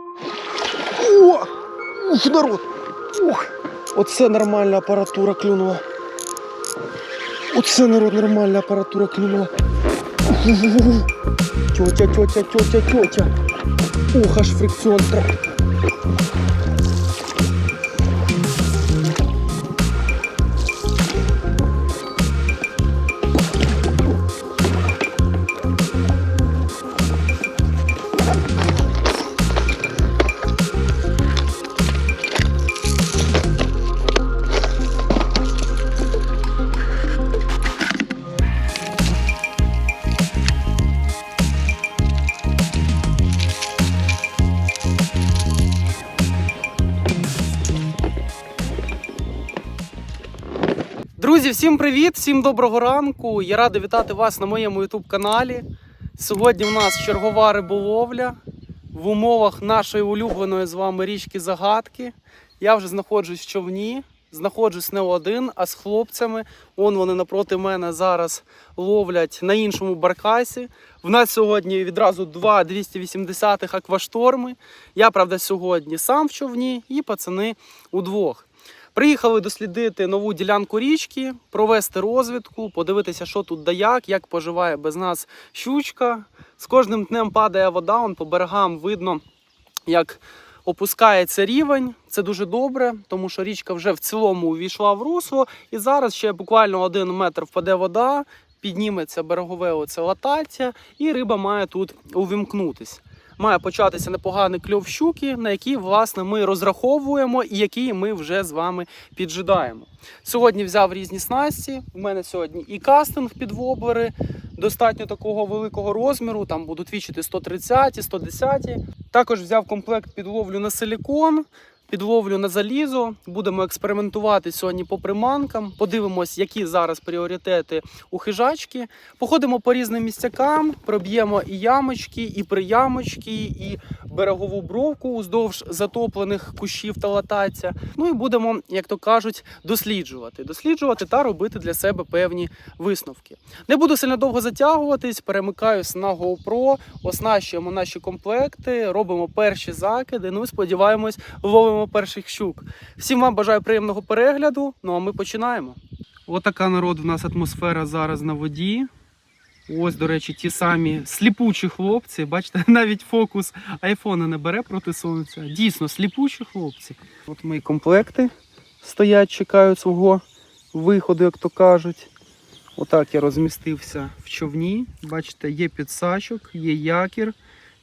О! Ух, народ! Ух! Оце нормальна апаратура клюнула. Оце народ нормальна апаратура клюнула. Тьотя, тьотя, тьотя, тьотя. Ух, аж фрикціон трап. Всім привіт! Всім доброго ранку! Я радий вітати вас на моєму youtube каналі. Сьогодні у нас чергова риболовля в умовах нашої улюбленої з вами річки Загадки. Я вже знаходжусь в човні, знаходжусь не один, а з хлопцями. Вон вони напроти мене зараз ловлять на іншому баркасі. В нас сьогодні відразу два 280-х аквашторми. Я, правда, сьогодні сам в човні і пацани удвох. Приїхали дослідити нову ділянку річки, провести розвідку, подивитися, що тут да як, як поживає без нас щучка. З кожним днем падає вода, он по берегам видно, як опускається рівень. Це дуже добре, тому що річка вже в цілому увійшла в русло. І зараз ще буквально один метр впаде вода, підніметься берегове оце латаття, і риба має тут увімкнутись. Має початися непоганий кльов щуки, на який власне ми розраховуємо і який ми вже з вами піджидаємо. Сьогодні взяв різні снасті. У мене сьогодні і кастинг під воблери, достатньо такого великого розміру. Там будуть вічити 130, 110. Також взяв комплект підловлю на силікон. Підловлю на залізо, будемо експериментувати сьогодні по приманкам. Подивимось, які зараз пріоритети у хижачки. Походимо по різним місцякам, проб'ємо і ямочки, і приямочки, і берегову бровку уздовж затоплених кущів та латаця. Ну і будемо, як то кажуть, досліджувати, досліджувати та робити для себе певні висновки. Не буду сильно довго затягуватись, перемикаюсь на GoPro, оснащуємо наші комплекти, робимо перші закиди. Ну і сподіваємось, ловимо перших щук. Всім вам бажаю приємного перегляду. Ну а ми починаємо. Отака народ в нас атмосфера зараз на воді. Ось, до речі, ті самі сліпучі хлопці. Бачите, навіть фокус айфона не бере проти сонця. Дійсно, сліпучі хлопці. От мої комплекти стоять, чекають свого виходу, як то кажуть. Отак я розмістився в човні. Бачите, є підсачок, є якір,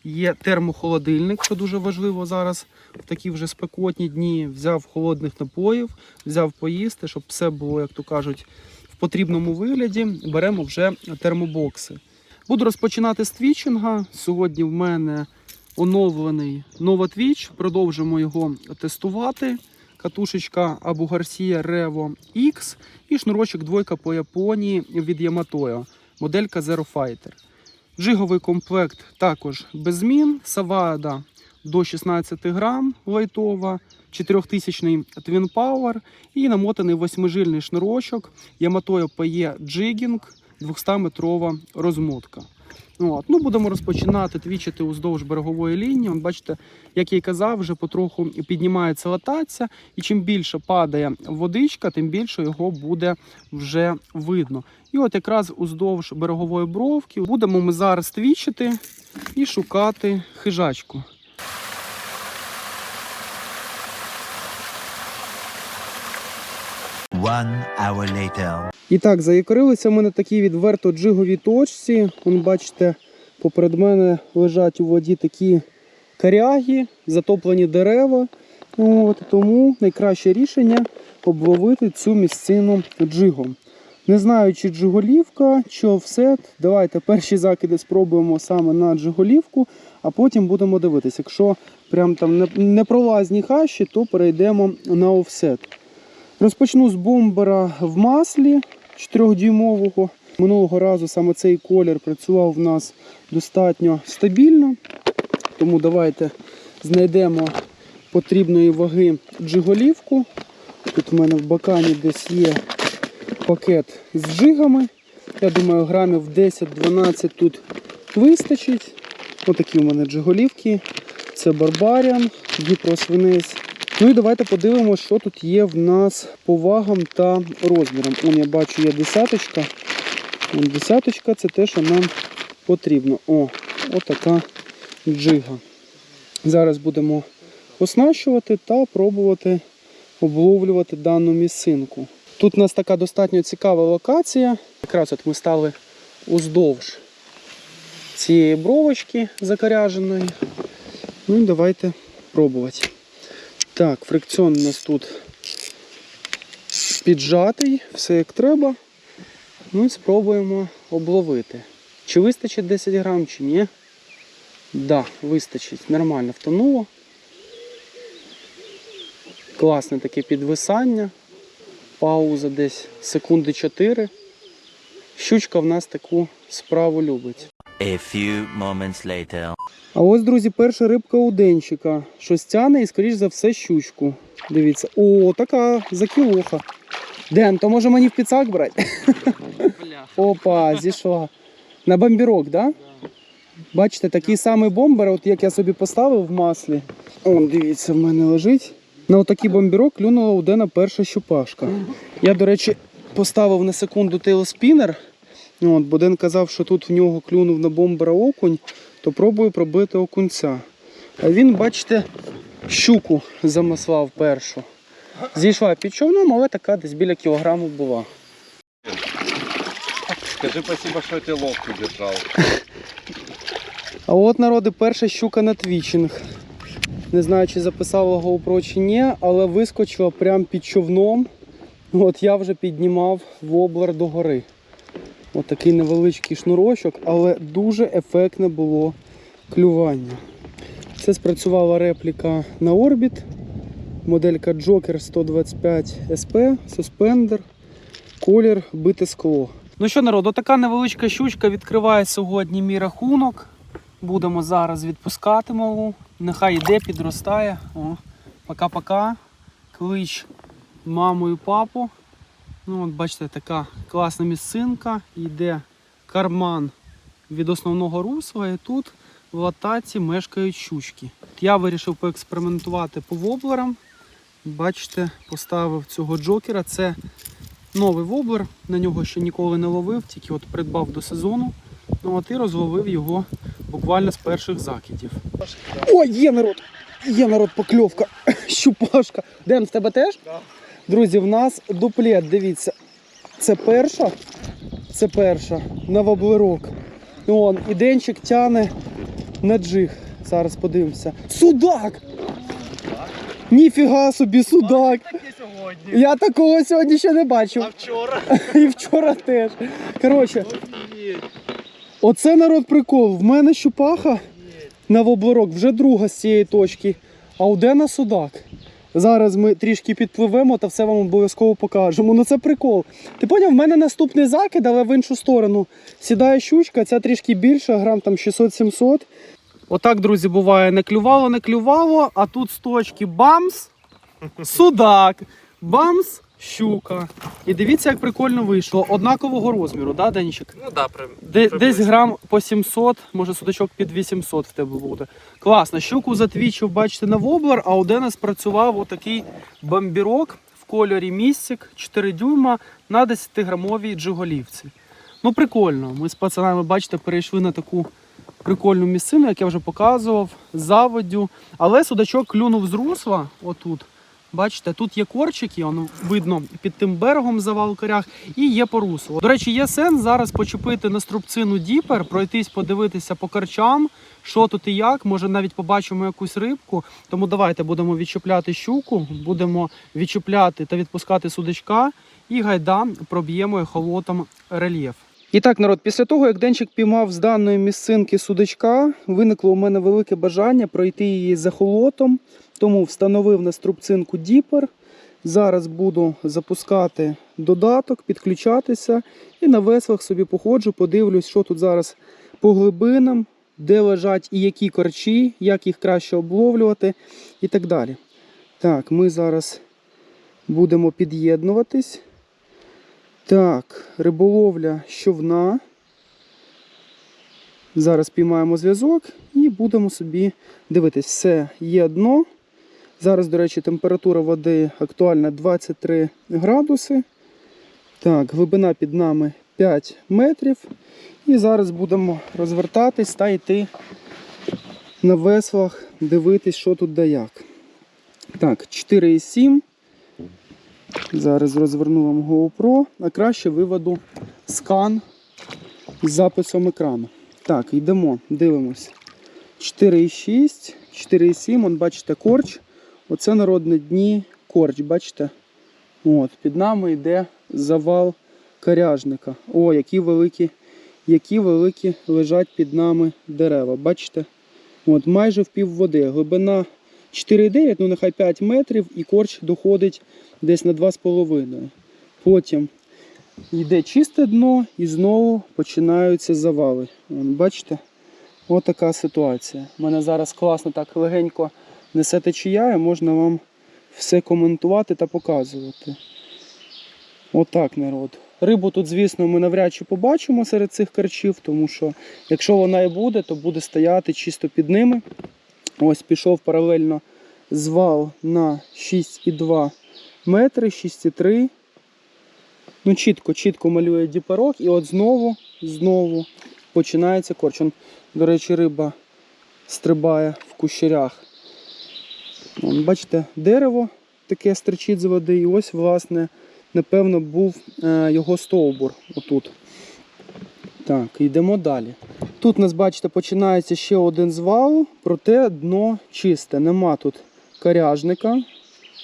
є термохолодильник, що дуже важливо зараз в такі вже спекотні дні. Взяв холодних напоїв, взяв поїсти, щоб все було, як то кажуть, в потрібному вигляді. Беремо вже термобокси. Буду розпочинати з твічинга. Сьогодні в мене оновлений Nova Twitch. Продовжимо його тестувати. Катушечка Abu Garcia Revo X і шнурочок двойка по Японії від Yamato, моделька Zero Fighter. Джиговий комплект також без змін. Савада до 16 грам лайтова, 4000 Twin Power і намотаний восьмижильний шнурочок Yamato PE Jigging 200-метрова розмотка. От. Ну, будемо розпочинати твічити уздовж берегової лінії. От бачите, як я й казав, вже потроху піднімається латація, і чим більше падає водичка, тим більше його буде вже видно. І от якраз уздовж берегової бровки будемо ми зараз твічити і шукати хижачку. One hour later. І так, заякорилися в мене такі відверто джигові точці. Вон, бачите, поперед мене лежать у воді такі коряги, затоплені дерева. От, тому найкраще рішення обловити цю місцину джигом. Не знаю, чи джиголівка, чи офсет. Давайте перші закиди спробуємо саме на джиголівку, а потім будемо дивитися. Якщо прям там не- непролазні хащі, то перейдемо на офсет. Розпочну з бомбера в маслі 4-дюймового. Минулого разу саме цей колір працював в нас достатньо стабільно. Тому давайте знайдемо потрібної ваги джиголівку. Тут в мене в бакані десь є пакет з джигами. Я думаю, грамів 10-12 тут вистачить. Отакі у мене джиголівки. Це Барбаріан, Діпросвинець. Ну і давайте подивимося, що тут є в нас по вагам та розмірам. Он я бачу, є десяточка. Вон десяточка це те, що нам потрібно. О, отака джига. Зараз будемо оснащувати та пробувати обловлювати дану місцинку. Тут у нас така достатньо цікава локація. Якраз от ми стали уздовж цієї бровочки закаряженої. Ну і давайте пробувати. Так, фрикціон у нас тут піджатий, все як треба. Ну і спробуємо обловити. Чи вистачить 10 грам, чи ні? Да, вистачить. Нормально втонуло. Класне таке підвисання. Пауза десь секунди 4. Щучка в нас таку справу любить. A few moments later. А ось, друзі, перша рибка у денчика. Щось тяне і, скоріш за все, щучку. Дивіться. О, така закілоха. Ден, то може мені в піцак брати? Опа, зійшла. На бомбірок, да? Бачите, такий самий бомбер, от як я собі поставив в маслі. Он, дивіться, в мене лежить. На отакий бомбірок клюнула у Дена перша щупашка. Я, до речі, поставив на секунду тейлспінер. От, бо Ден казав, що тут в нього клюнув на бомбера окунь, то пробую пробити окунця. А він, бачите, щуку замаслав першу. Зійшла під човном, але така десь біля кілограму була. Скажи спасибо, я тебе ловку держал. А от народи перша щука на твічинг. Не знаю, чи записала GoPro чи ні, але вискочила прямо під човном. От я вже піднімав воблер до гори. От невеличкий шнурочок, але дуже ефектне було клювання. Це спрацювала репліка на Orbit. Моделька Joker 125 SP, суспендер, колір бите скло. Ну що, народ, така невеличка щучка відкриває сьогодні мій рахунок. Будемо зараз відпускати малу. Нехай йде, підростає. Пока-пока. Клич маму і папу. Ну, от бачите, така класна місцинка. Йде карман від основного русла, і тут в латаці мешкають щучки. Я вирішив поекспериментувати по воблерам. Бачите, поставив цього джокера. Це новий воблер, на нього ще ніколи не ловив, тільки от придбав до сезону. Ну от і розловив його буквально з перших закидів. О, є народ! Є народ покльовка. Щупашка. Ден, в тебе теж? Да. Друзі, в нас дуплет, дивіться. Це перша. Це перша на воблерок. Он, і денчик тяне на джиг. Зараз подивимося. Судак! Ніфіга собі, судак! Я такого сьогодні ще не бачив. А вчора? І вчора теж. Коротше, оце народ прикол. В мене щупаха на воблерок, вже друга з цієї точки. А у Дена судак. Зараз ми трішки підпливемо та все вам обов'язково покажемо. Ну це прикол. Ти поняв, в мене наступний закид, але в іншу сторону. Сідає щучка, ця трішки більша, грам там 600-700. Отак, друзі, буває, не клювало, не клювало, а тут з точки бамс, судак, бамс, щука. І дивіться, як прикольно вийшло. Однакового розміру, да, Денчик? Ну да, при... Де, десь грам по 700, може судачок під 800 в тебе буде. Класно. Щуку затвічив, бачите, на воблер, а у Дена спрацював отакий бомбірок в кольорі містик 4 дюйма на 10-грамовій джиголівці. Ну, прикольно. Ми з пацанами, бачите, перейшли на таку прикольну місцину, як я вже показував, з заводдю. Але судачок клюнув з русла, отут. Бачите, тут є корчики, воно видно під тим берегом завал корях, і є по руслу. До речі, є сенс зараз почепити на струбцину діпер, пройтись, подивитися по карчам, що тут і як. Може навіть побачимо якусь рибку. Тому давайте будемо відчіпляти щуку, будемо відчіпляти та відпускати судачка, і гайда проб'ємо ехолотом рельєф. І так, народ, після того, як денчик піймав з даної місцинки судачка, виникло у мене велике бажання пройти її за холотом, тому встановив на струбцинку діпер. Зараз буду запускати додаток, підключатися і на веслах собі походжу, подивлюсь, що тут зараз по глибинам, де лежать і які корчі, як їх краще обловлювати і так далі. Так, ми зараз будемо під'єднуватись. Так, риболовля щовна. Зараз піймаємо зв'язок і будемо собі дивитись. Все, є дно. Зараз, до речі, температура води актуальна 23 градуси. Так, глибина під нами 5 метрів. І зараз будемо розвертатись та йти на веслах, дивитись, що тут да як. Так, 4,7. Зараз розверну вам GoPro, а краще виведу скан з записом екрану. Так, йдемо, дивимось. 4,6, 4,7, он, бачите, корч. Оце народ на дні корч, бачите? От, під нами йде завал коряжника. О, які великі, які великі лежать під нами дерева. Бачите? От, майже в пів води. Глибина 4,9, ну нехай 5 метрів, і корч доходить десь на 2,5. Потім йде чисте дно і знову починаються завали. Вон, бачите? Ось така ситуація. У мене зараз класно так легенько несе течія, і можна вам все коментувати та показувати. Отак, народ. Рибу тут, звісно, ми навряд чи побачимо серед цих карчів, тому що якщо вона і буде, то буде стояти чисто під ними. Ось пішов паралельно звал на 6,2 метри, 6,3. Ну, чітко, чітко малює діпарок, і от знову, знову починається корч. До речі, риба стрибає в кущерях. Вон, бачите, дерево таке стричить з води, і ось, власне, напевно, був е, його стовбур отут. Так, йдемо далі. Тут у нас, бачите, починається ще один звал, проте дно чисте. Нема тут коряжника.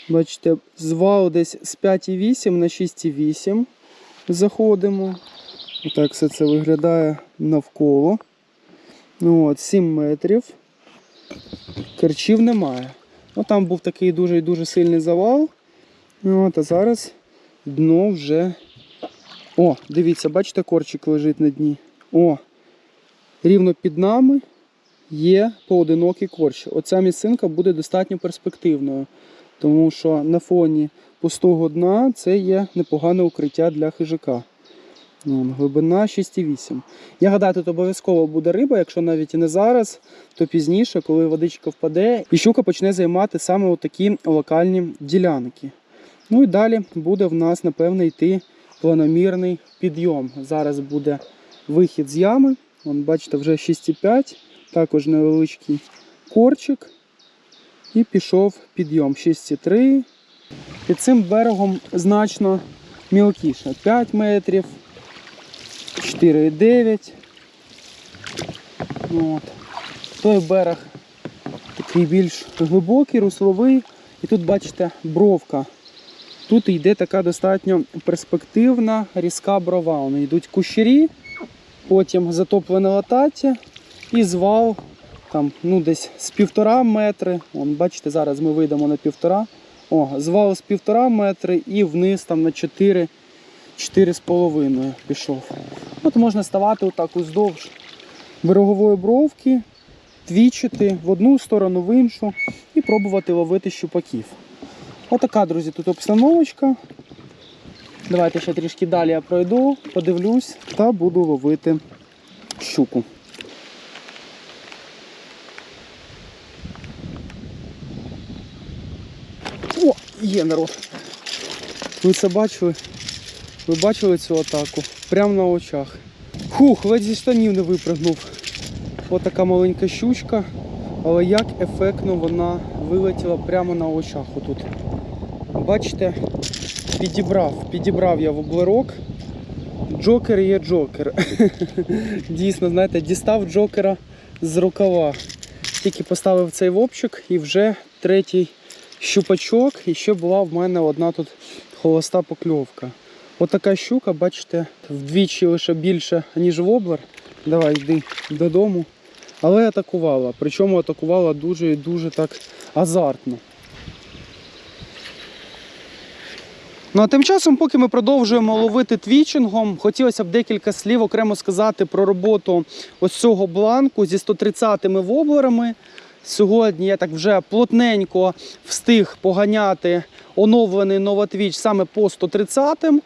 Бачите, звал десь з 5,8 на 6,8 заходимо. Отак все це виглядає навколо. Ну, от, 7 метрів. Керчів немає. Ну, там був такий дуже дуже сильний завал. От, а зараз дно вже. О, дивіться, бачите, корчик лежить на дні. О, рівно під нами є поодинокий корч. Оця місцинка буде достатньо перспективною, тому що на фоні пустого дна це є непогане укриття для хижака. Глибина 6,8. Я гадаю, тут обов'язково буде риба, якщо навіть і не зараз, то пізніше, коли водичка впаде, і щука почне займати саме такі локальні ділянки. Ну і далі буде в нас, напевне, йти планомірний підйом. Зараз буде вихід з ями. Вон, бачите, вже 6,5, також невеличкий корчик. І пішов підйом 6,3. Під цим берегом значно мілкіше. 5 метрів, 4,9. От. Той берег такий більш глибокий, русловий. І тут, бачите, бровка. Тут йде така достатньо перспективна різка брова. Вони йдуть кущері, потім затоплене латаття і звал там, ну, десь з півтора метри. Вон, бачите, зараз ми вийдемо на півтора. О, звал з півтора метри і вниз там на 4, 4,5 пішов. От можна ставати отак уздовж берегової бровки, твічити в одну сторону, в іншу і пробувати ловити щупаків. Отака, друзі, тут обстановочка. Давайте ще трішки далі я пройду, подивлюсь та буду ловити щуку. О, є народ. Ви це бачили? Ви бачили цю атаку? Прямо на очах. Хух, ледь зі штанів не випрыгнув. Отака маленька щучка. Але як ефектно вона вилетіла прямо на очах отут. Бачите, підібрав, підібрав я воблерок. Джокер є джокер. Дійсно, знаєте, дістав джокера з рукава. Тільки поставив цей вопчик і вже третій щупачок. І ще була в мене одна тут холоста покльовка. Отака щука, бачите, вдвічі лише більше, ніж воблер. Давай йди додому. Але атакувала. Причому атакувала дуже і дуже так азартно. Ну а тим часом, поки ми продовжуємо ловити твічингом, хотілося б декілька слів окремо сказати про роботу ось цього бланку зі 130-ми воблерами. Сьогодні я так вже плотненько встиг поганяти оновлений новатвіч саме по 130-м.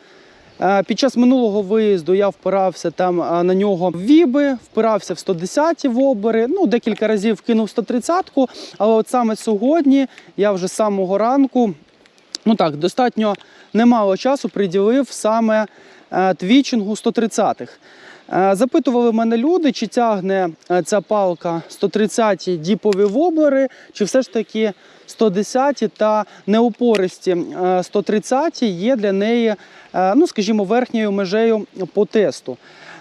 Е, Під час минулого виїзду я впирався там е, на нього в віби, впирався в 110-ті воблери, ну декілька разів кинув 130-ку, але от саме сьогодні я вже з самого ранку, ну так, достатньо немало часу приділив саме е, твічингу 130-х. Е, Запитували мене люди, чи тягне ця палка 130-ті діпові воблери, чи все ж таки 110-ті та неопористі е, 130-ті є для неї, е, ну скажімо, верхньою межею по тесту.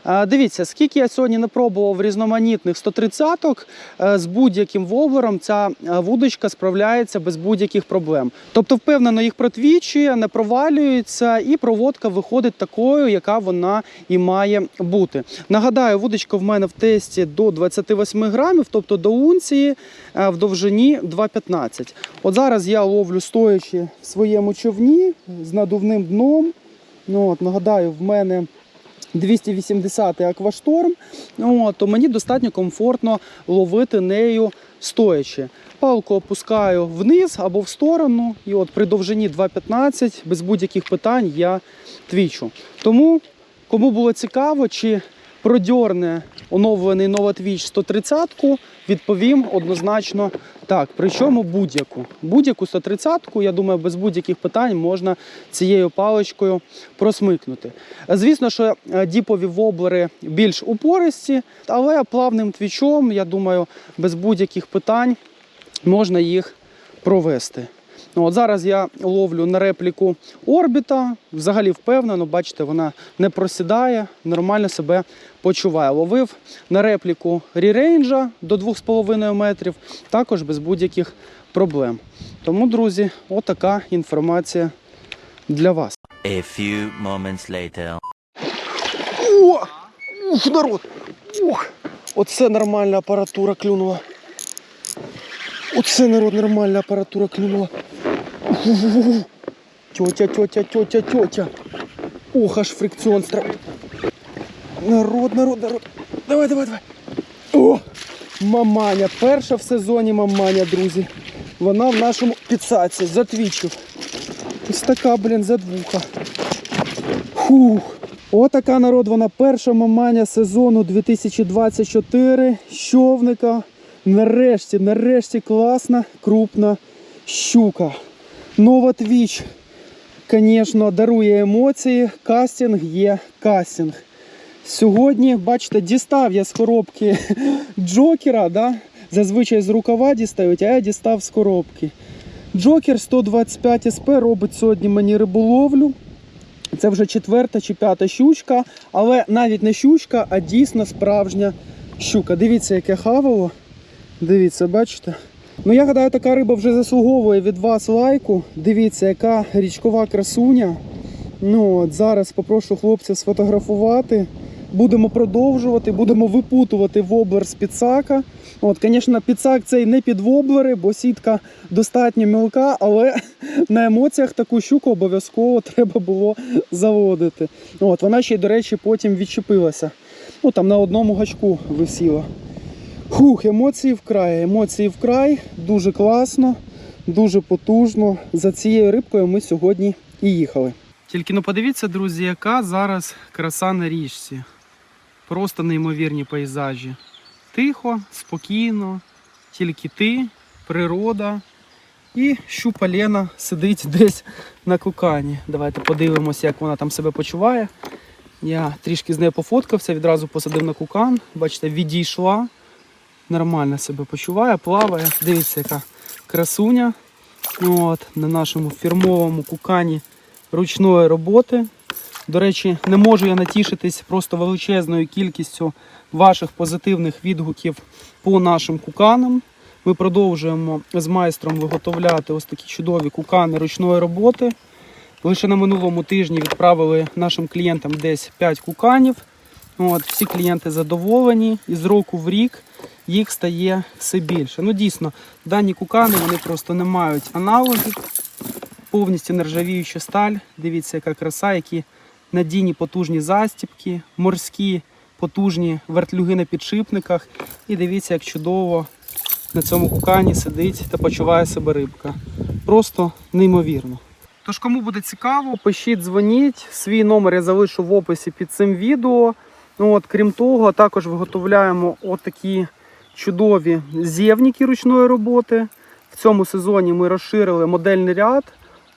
Е, Дивіться, скільки я сьогодні не пробував різноманітних 130-ок, е, з будь-яким воблером ця е, вудочка справляється без будь-яких проблем. Тобто, впевнено, їх протвічує, не провалюється, і проводка виходить такою, яка вона і має бути. Нагадаю, вудочка в мене в тесті до 28 грамів, тобто до унції в довжині 2,15. От зараз я ловлю стоячи в своєму човні з надувним дном. Ну, от, нагадаю, в мене 280 аквашторм, то мені достатньо комфортно ловити нею стоячи. Палку опускаю вниз або в сторону, і от при довжині 2,15 без будь-яких питань я твічу. Тому, кому було цікаво, чи продьорне оновлений новотвіч 130-ку, відповім однозначно так. Причому будь-яку. Будь-яку 130-ку, я думаю, без будь-яких питань можна цією паличкою просмикнути. Звісно, що е, діпові воблери більш упористі, але плавним твічом, я думаю, без будь-яких питань можна їх провести. Ну, от зараз я ловлю на репліку орбіта. Взагалі впевнено, бачите, вона не просідає, нормально себе почуває. Ловив на репліку рірейнджа до 2,5 метрів, також без будь-яких проблем. Тому, друзі, отака інформація для вас. A few moments later. О! Ух, народ! Ух! Оце нормальна апаратура клюнула. Оце народ нормальна апаратура клюнула. Тьотя, тьотя, тьотя, тьотя. Ох, аж фрикціон стра. Народ, народ, народ. Давай, давай, давай. О! Маманя. Перша в сезоні маманя, друзі. Вона в нашому підсаці затвічив. Ось така, блін, задвуха. Фух. Отака народ, вона перша маманя сезону 2024 щовника. Нарешті, нарешті класна, крупна щука. Нова твіч, звісно, дарує емоції. Кастинг є кастинг. Сьогодні, бачите, дістав я з коробки джокера. Да? Зазвичай з рукава дістають, а я дістав з коробки. Джокер 125 СП робить сьогодні мені риболовлю. Це вже четверта чи п'ята щучка, але навіть не щучка, а дійсно справжня щука. Дивіться, яке хавало. Дивіться, бачите? Ну, я гадаю, така риба вже заслуговує від вас лайку. Дивіться, яка річкова красуня. Ну, от зараз попрошу хлопців сфотографувати. Будемо продовжувати, будемо випутувати воблер з підсака. От, звісно, підсак цей не під воблери, бо сітка достатньо мілка, але на емоціях таку щуку обов'язково треба було заводити. От, вона ще до речі, потім відчепилася. Ну, там на одному гачку висіла. Хух, емоції вкрай, емоції вкрай, дуже класно, дуже потужно. За цією рибкою ми сьогодні і їхали. Тільки ну подивіться, друзі, яка зараз краса на річці. Просто неймовірні пейзажі. Тихо, спокійно, тільки ти, природа. І щупа Лена сидить десь на кукані. Давайте подивимося, як вона там себе почуває. Я трішки з нею пофоткався, відразу посадив на кукан. Бачите, відійшла. Нормально себе почуває, плаває. Дивіться, яка красуня. От, на нашому фірмовому кукані ручної роботи. До речі, не можу я натішитись просто величезною кількістю ваших позитивних відгуків по нашим куканам. Ми продовжуємо з майстром виготовляти ось такі чудові кукани ручної роботи. Лише на минулому тижні відправили нашим клієнтам десь 5 куканів. От, всі клієнти задоволені, і з року в рік їх стає все більше. Ну дійсно, дані кукани вони просто не мають аналогів. Повністю нержавіюча сталь. Дивіться, яка краса, які надійні потужні застібки, морські потужні вертлюги на підшипниках. І дивіться, як чудово на цьому кукані сидить та почуває себе рибка. Просто неймовірно. Тож, кому буде цікаво, пишіть, дзвоніть. Свій номер я залишу в описі під цим відео. Ну, от, крім того, також виготовляємо отакі чудові зєвніки ручної роботи. В цьому сезоні ми розширили модельний ряд.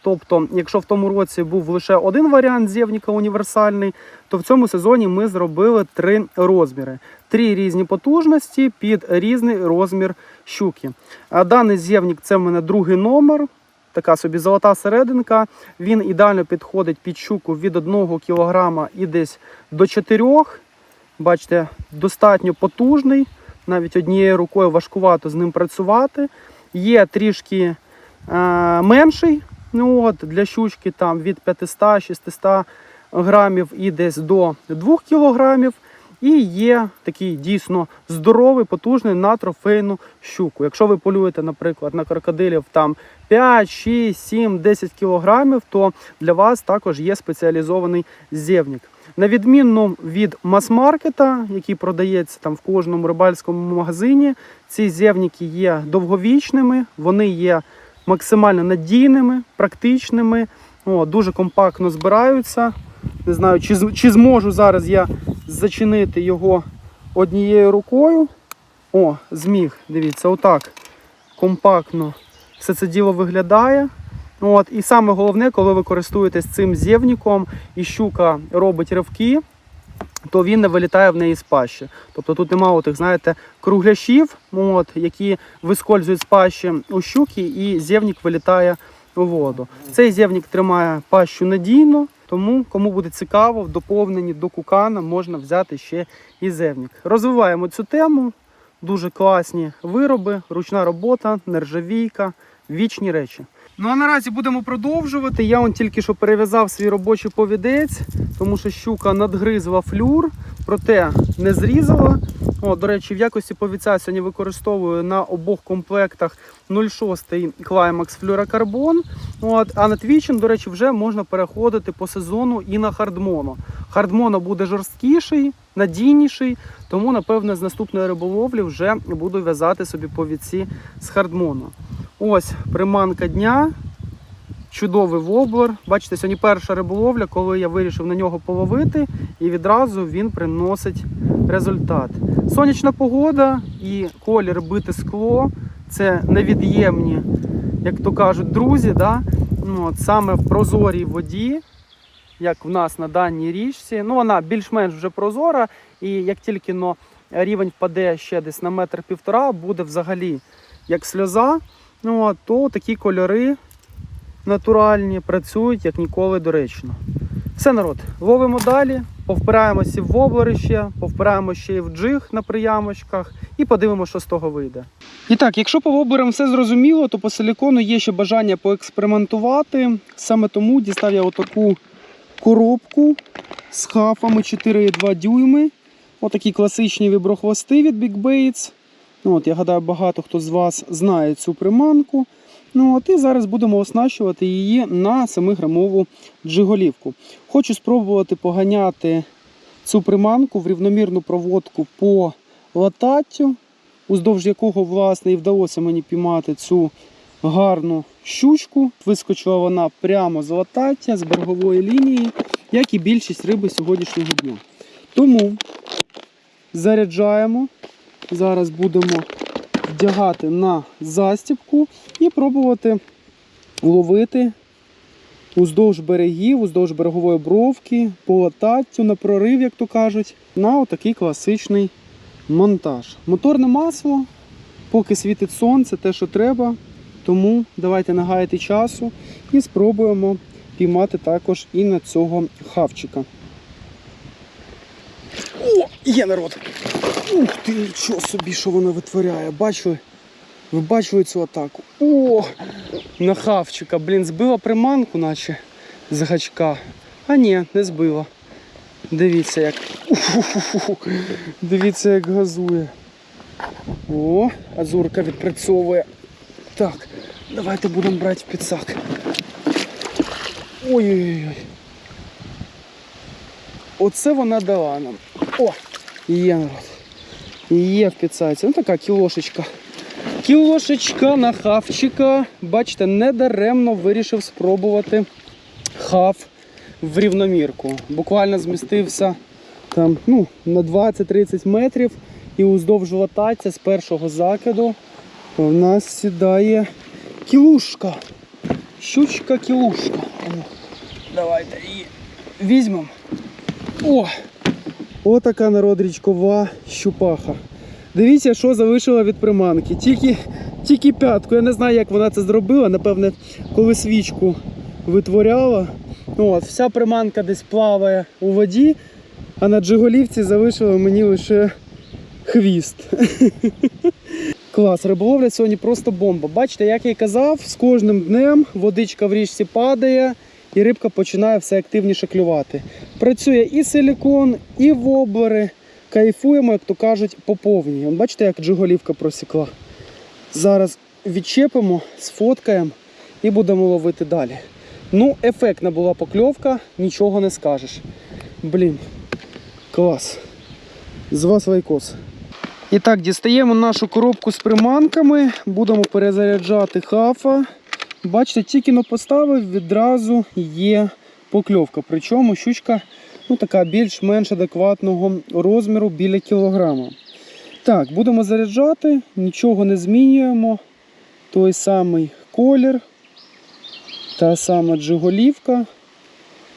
Тобто, якщо в тому році був лише один варіант зєвніка універсальний, то в цьому сезоні ми зробили три розміри: три різні потужності під різний розмір щуки. Даний зєвнік це в мене другий номер. Така собі золота серединка. Він ідеально підходить під щуку від 1 кг і десь до 4 Бачите, достатньо потужний. Навіть однією рукою важкувато з ним працювати. Є трішки е, менший. Ну от, для щучки там від 500-600 грамів і десь до 2 кілограмів. І є такий дійсно здоровий, потужний на трофейну щуку. Якщо ви полюєте, наприклад, на крокодилів там 5, 6, 7, 10 кілограмів, то для вас також є спеціалізований зєвнік. На відміну від мас-маркета, який продається там в кожному рибальському магазині, ці зєвніки є довговічними, вони є максимально надійними, практичними, о, дуже компактно збираються. Не знаю, чи, чи зможу зараз я зачинити його однією рукою. О, зміг. Дивіться, отак компактно все це діло виглядає. От, і саме головне, коли ви користуєтесь цим зєвніком і щука робить ривки, то він не вилітає в неї з пащі. Тобто тут немає тих, знаєте, кругляшів, от, які вискользують з пащі у щуки, і зєвнік вилітає у воду. Цей зєвнік тримає пащу надійно, тому кому буде цікаво, в доповненні до кукана можна взяти ще і зевнік. Розвиваємо цю тему. Дуже класні вироби, ручна робота, нержавійка, вічні речі. Ну а наразі будемо продовжувати. Я он тільки що перев'язав свій робочий повідець, тому що щука надгризла флюр, проте не зрізала. О, до речі, в якості повіця сьогодні використовую на обох комплектах 06 Climax флюрокарбон. От, а на Twitch, до речі, вже можна переходити по сезону і на хардмоно. Хардмоно буде жорсткіший, надійніший, тому, напевно, з наступної риболовлі вже буду в'язати собі повідці з хардмоно. Ось приманка дня. Чудовий воблер. Бачите, сьогодні перша риболовля, коли я вирішив на нього половити, і відразу він приносить результат. Сонячна погода і колір бите скло це невід'ємні, як то кажуть, друзі. Да? Ну, от саме в прозорій воді, як в нас на даній річці. Ну, вона більш-менш вже прозора, і як тільки но рівень впаде ще десь на метр півтора, буде взагалі як сльоза. Ну, от, то такі кольори натуральні працюють як ніколи доречно. Все, народ, ловимо далі, повпираємося в воблери повпираємося ще і в джиг на приямочках і подивимося, що з того вийде. І так, якщо по воблерам все зрозуміло, то по силікону є ще бажання поекспериментувати. Саме тому дістав я отаку коробку з хафами 4,2 дюйми. Отакі класичні віброхвости від Big Baits. Ну, от, я гадаю, багато хто з вас знає цю приманку. Ну, от, і зараз будемо оснащувати її на 7-грамову джиголівку. Хочу спробувати поганяти цю приманку в рівномірну проводку по лататтю, уздовж якого власне і вдалося мені піймати цю гарну щучку. Вискочила вона прямо з латаття, з берегової лінії, як і більшість риби сьогоднішнього дня. Тому заряджаємо. Зараз будемо вдягати на застібку і пробувати ловити уздовж берегів, уздовж берегової бровки, по лататтю, на прорив, як то кажуть, на отакий класичний монтаж. Моторне масло, поки світить сонце, те, що треба. Тому давайте не гаяти часу і спробуємо піймати також і на цього хавчика. О, є народ! Ух ти, нічого собі, що воно витворяє. Бачили? Ви бачили цю атаку? О! На хавчика. Блін, збила приманку, наче з гачка. А ні, не збила. Дивіться, як. Дивіться, як газує. О, азурка відпрацьовує. Так, давайте будемо брати підсак. Ой-ой-ой. Оце вона дала нам. О! Є народ. Є в підсаці. Ну така кілошечка. Кілошечка на хавчика. Бачите, недаремно вирішив спробувати хав в рівномірку. Буквально змістився там, ну, на 20-30 метрів і уздовж лататься з першого закиду в нас сідає кілушка. Щучка кілушка. Давайте її візьмемо. О! Отака народ річкова щупаха. Дивіться, що залишила від приманки. Тільки, тільки п'ятку. Я не знаю, як вона це зробила. Напевне, коли свічку витворяла. От, вся приманка десь плаває у воді, а на джиголівці залишила мені лише хвіст. Клас, риболовля сьогодні просто бомба. Бачите, як я і казав, з кожним днем водичка в річці падає і рибка починає все активніше клювати. Працює і силікон, і воблери. Кайфуємо, як то кажуть, по повній. Бачите, як джиголівка просікла. Зараз відчепимо, сфоткаємо і будемо ловити далі. Ну, ефектна була покльовка, нічого не скажеш. Блін, клас. З вас лайкос. І так, дістаємо нашу коробку з приманками, будемо перезаряджати хафа. Бачите, тільки но поставив, відразу є покльовка. Причому щучка ну, така більш-менш адекватного розміру біля кілограма. Так, будемо заряджати, нічого не змінюємо. Той самий колір, та сама джиголівка.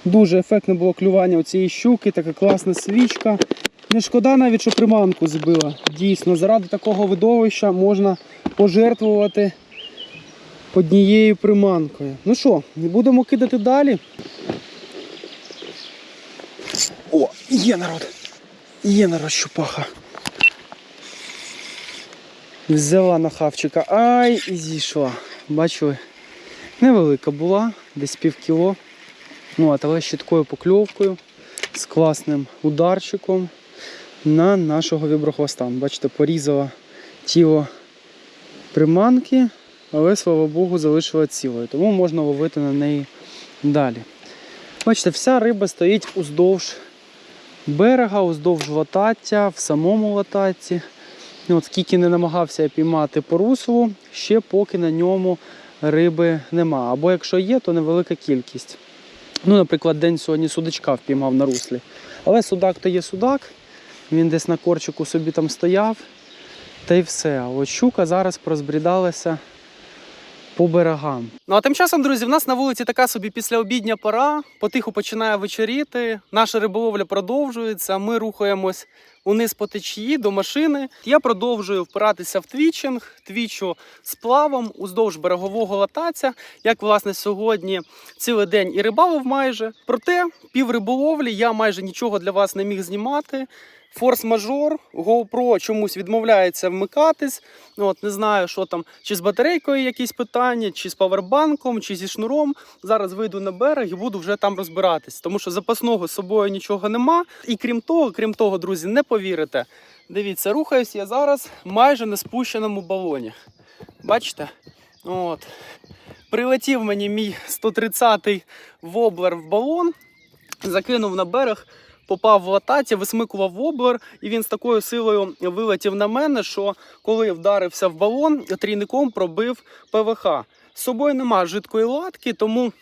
Дуже ефектне було клювання у цієї щуки, така класна свічка. Не шкода навіть, що приманку збила. Дійсно, заради такого видовища можна пожертвувати однією приманкою. Ну що, будемо кидати далі. О, є народ. Є народ щупаха. Взяла на хавчика. Ай, і зійшла. Бачили? Невелика була, десь пів кіло. Ну, а але з покльовкою, з класним ударчиком на нашого віброхвоста. Бачите, порізала тіло приманки, але, слава Богу, залишила цілою. Тому можна ловити на неї далі. Бачите, вся риба стоїть уздовж берега, уздовж латаття, в самому лататці. От скільки не намагався піймати по руслу, ще поки на ньому риби нема. Або якщо є, то невелика кількість. Ну, наприклад, день сьогодні судачка впіймав на руслі. Але судак то є судак, він десь на корчику собі там стояв, та й все. От щука зараз прозбрідалася по берегам. Ну а тим часом, друзі, в нас на вулиці така собі післяобідня пора, потиху починає вечоріти, наша риболовля продовжується, ми рухаємось униз по течії до машини. Я продовжую впиратися в твічинг, твічу з плавом уздовж берегового латаця. Як власне сьогодні цілий день і рибалив майже. Проте пів риболовлі я майже нічого для вас не міг знімати. Форс-мажор, GoPro чомусь відмовляється вмикатись. Ну, от не знаю, що там, чи з батарейкою якісь питання, чи з павербанком, чи зі шнуром. Зараз вийду на берег і буду вже там розбиратись, тому що запасного з собою нічого нема. І крім того, крім того, друзі, не повірите. Дивіться, рухаюсь я зараз майже на спущеному балоні. Бачите? От. Прилетів мені мій 130-й воблер в балон, закинув на берег попав в латаці, висмикував обер, і він з такою силою вилетів на мене, що коли вдарився в балон, трійником пробив ПВХ. З собою нема жидкої латки, тому.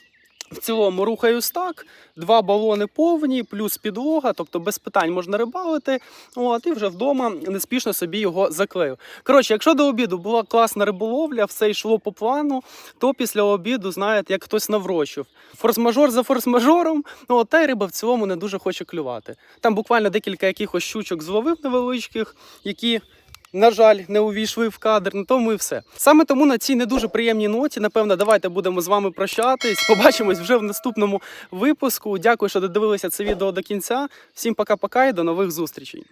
В цілому рухаюсь так, два балони повні, плюс підлога, тобто без питань можна рибалити. От, і вже вдома неспішно собі його заклею. Коротше, якщо до обіду була класна риболовля, все йшло по плану, то після обіду, знаєте, як хтось наврочив. Форс-мажор за форс-мажором, ну от та й риба в цілому не дуже хоче клювати. Там буквально декілька якихось щучок зловив невеличких, які. На жаль, не увійшли в кадр, на тому і все. Саме тому на цій не дуже приємній ноті, напевно, давайте будемо з вами прощатись. Побачимось вже в наступному випуску. Дякую, що додивилися це відео до кінця. Всім пока-пока і до нових зустрічей.